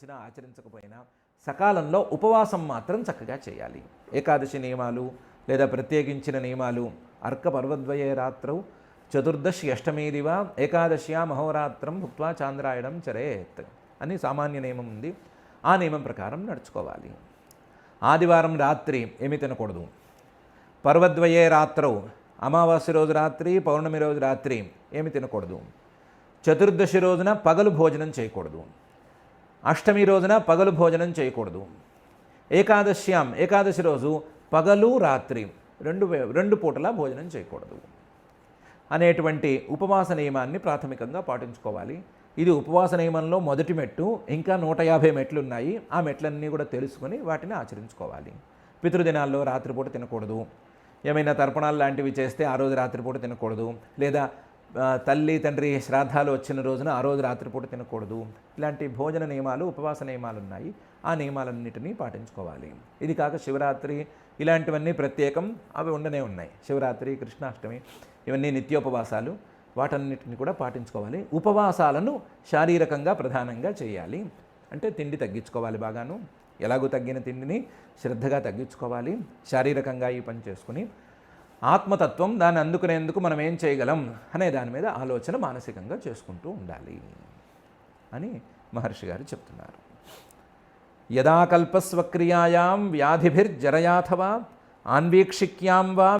ఆచరించినా ఆచరించకపోయినా సకాలంలో ఉపవాసం మాత్రం చక్కగా చేయాలి. ఏకాదశి నియమాలు లేదా ప్రత్యేకించిన నియమాలు అర్క పర్వద్వయే రాత్రౌ చతుర్దశి అష్టమీదివ ఏకాదశియా మహోరాత్రం భుక్వా చాంద్రాయణం చరేత్ అని సామాన్య నియమం ఉంది. ఆ నియమం ప్రకారం నడుచుకోవాలి. ఆదివారం రాత్రి ఏమి తినకూడదు. పర్వద్వయే రాత్రౌ అమావాస్య రోజు రాత్రి పౌర్ణమి రోజు రాత్రి ఏమి తినకూడదు. చతుర్దశి రోజున పగలు భోజనం చేయకూడదు. అష్టమి రోజున పగలు భోజనం చేయకూడదు. ఏకాదశ్యాం ఏకాదశి రోజు పగలు రాత్రి రెండు రెండు పూటల భోజనం చేయకూడదు. అనేటువంటి ఉపవాస నియమాన్ని ప్రాథమికంగా పాటించుకోవాలి. ఇది ఉపవాస నియమంలో మొదటి మెట్టు ఇంకా నూట యాభై మెట్లు ఉన్నాయి ఆ మెట్లన్నీ కూడా తెలుసుకొని వాటిని ఆచరించుకోవాలి. పితృదినాల్లో రాత్రిపూట తినకూడదు. ఏమైనా తర్పణాలు లాంటివి చేస్తే ఆ రోజు రాత్రిపూట తినకూడదు. లేదా తల్లి తండ్రి శ్రాద్ధాలు వచ్చిన రోజున ఆ రోజు రాత్రిపూట తినకూడదు. ఇలాంటి భోజన నియమాలు ఉపవాస నియమాలు ఉన్నాయి ఆ నియమాలన్నిటినీ పాటించుకోవాలి. ఇది కాక శివరాత్రి ఇలాంటివన్నీ ప్రత్యేకం అవి ఉండనే ఉన్నాయి. శివరాత్రి కృష్ణాష్టమి ఇవన్నీ నిత్యోపవాసాలు. వాటన్నిటిని కూడా పాటించుకోవాలి. ఉపవాసాలను శారీరకంగా ప్రధానంగా చేయాలి. అంటే తిండి తగ్గించుకోవాలి బాగాను. ఎలాగో తగ్గిన తిండిని శ్రద్ధగా తగ్గించుకోవాలి. శారీరకంగా ఈ పని చేసుకుని ఆత్మతత్వం దాన్ని అందుకునేందుకు మనం ఏం చేయగలం అనే దాని మీద ఆలోచన మానసికంగా చేసుకుంటూ ఉండాలి అని మహర్షి గారు చెప్తున్నారు. యదా కల్పస్వక్రియాయాం వ్యాధిభిర్జరయాథవా ఆన్వీక్షిక్యాం వా